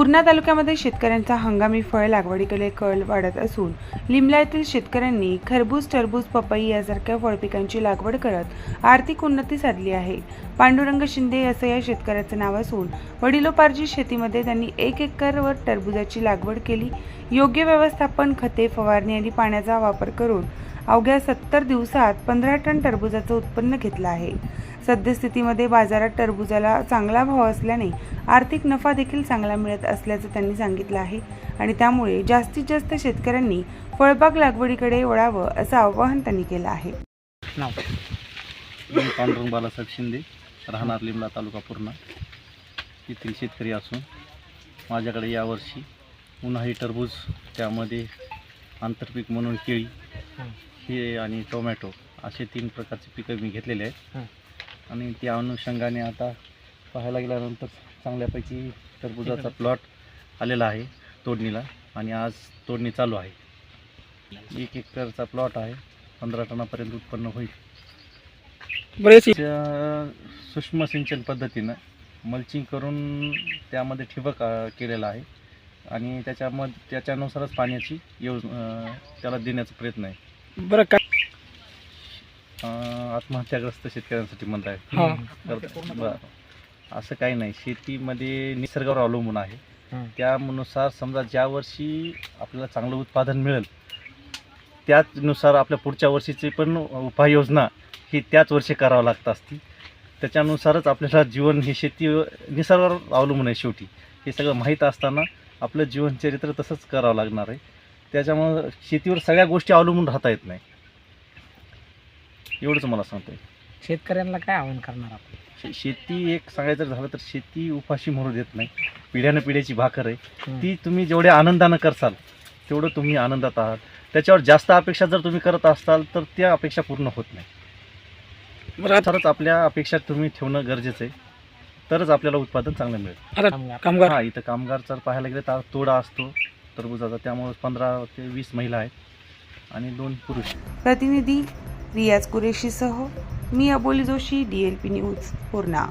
पूर्णा तालुक्यामध्ये शेतकऱ्यांचा हंगामी फळ लागवडीकडे कल वाढत असून लिमला येथील शेतकऱ्यांनी खरबूज टरबूज पपई यासारख्या फळपिकांची लागवड करत आर्थिक उन्नती साधली आहे. पांडुरंग शिंदे असं या शेतकऱ्याचं नाव असून वडिलोपार्जित शेतीमध्ये त्यांनी एक एकरवर टरबूजाची लागवड केली. योग्य व्यवस्थापन खते फवारणी आणि पाण्याचा वापर करून अवघ्या सत्तर दिवसात पंधरा टन टरबूजाचं उत्पन्न घेतलं आहे. सद्यस्थितीमध्ये बाजारात टरबूजाला चांगला भाव असल्याने आर्थिक नफा देखील चांगला मिळत असल्याचं त्यांनी सांगितलं आहे. आणि त्यामुळे जास्तीत जास्त शेतकऱ्यांनी फळबाग लागवडीकडे वळावं असं आवाहन त्यांनी केलं आहे. पांडुरंग बालासाहेब शिंदे राहणार लिमला तालुका पूर्णा. येथील शेतकरी असून माझ्याकडे यावर्षी उन्हाळी टरबूज त्यामध्ये आंतरपीक म्हणून केळी हे. आणि टोमॅटो असे तीन प्रकारचे पिकं मी घेतलेले आहेत. आणि त्या अनुषंगाने आता पाहायला गेल्यानंतर चांगल्यापैकी टरबुजाचा प्लॉट आलेला आहे तोडणीला आणि आज तोडणी चालू आहे. एक एकरचा प्लॉट आहे. पंधरा टनापर्यंत उत्पन्न होईल. सूक्ष्म सिंचन पद्धतीनं मल्चिंग करून त्यामध्ये ठिबक केलेलं आहे. आणि त्याच्यामध्ये त्याच्यानुसारच पाण्याची योज त्याला देण्याचा प्रयत्न आहे. बरं आत्महत्याग्रस्त शेतकऱ्यांसाठी म्हणत आहे हा. तर बरं. असं काही नाही. शेतीमध्ये निसर्गावर अवलंबून आहे. हं. त्यानुसार समजा ज्या वर्षी आपल्याला चांगलं उत्पादन मिळेल त्याचनुसार आपल्या पुढच्या वर्षीची पण उपाययोजना ही त्याच वर्षी करावं लागत असती. त्याच्यानुसारच आपल्याला जीवन ही शेती निसर्गावर अवलंबून आहे शेवटी. हे सगळं माहीत असताना आपलं जीवनचरित्र तसंच करावं लागणार आहे. त्याच्यामुळं शेतीवर सगळ्या गोष्टी अवलंबून राहता येत नाही. एवढंच मला सांगतोय. शेतकऱ्यांना काय आव्हान करणार आपण? शे- शेती एक सांगायचं झालं तर शेती उपाशी मरू देत नाही. पिढ्यानं पिढ्याची भाकर आहे. ती तुम्ही जेवढ्या आनंदानं करसाल तेवढं तुम्ही आनंदात आहात. त्याच्यावर जास्त अपेक्षा जर तुम्ही करत असाल तर त्या अपेक्षा पूर्ण होत नाही. बरं आता तरच आपल्या अपेक्षा तुम्ही ठेवणं गरजेचं आहे. तरच आपल्याला उत्पादन चांगलं मिळेल. आता कामगार. कामगार. हा इथं कामगार जर पाहायला गेले तर तोडा असतो टरबुजाचा. त्यामुळे पंधरा ते वीस महिला आहेत आणि दोन पुरुष प्रतिनिधी रियाज कुरेशीसह मी Aboli Joshi D L P news Purna.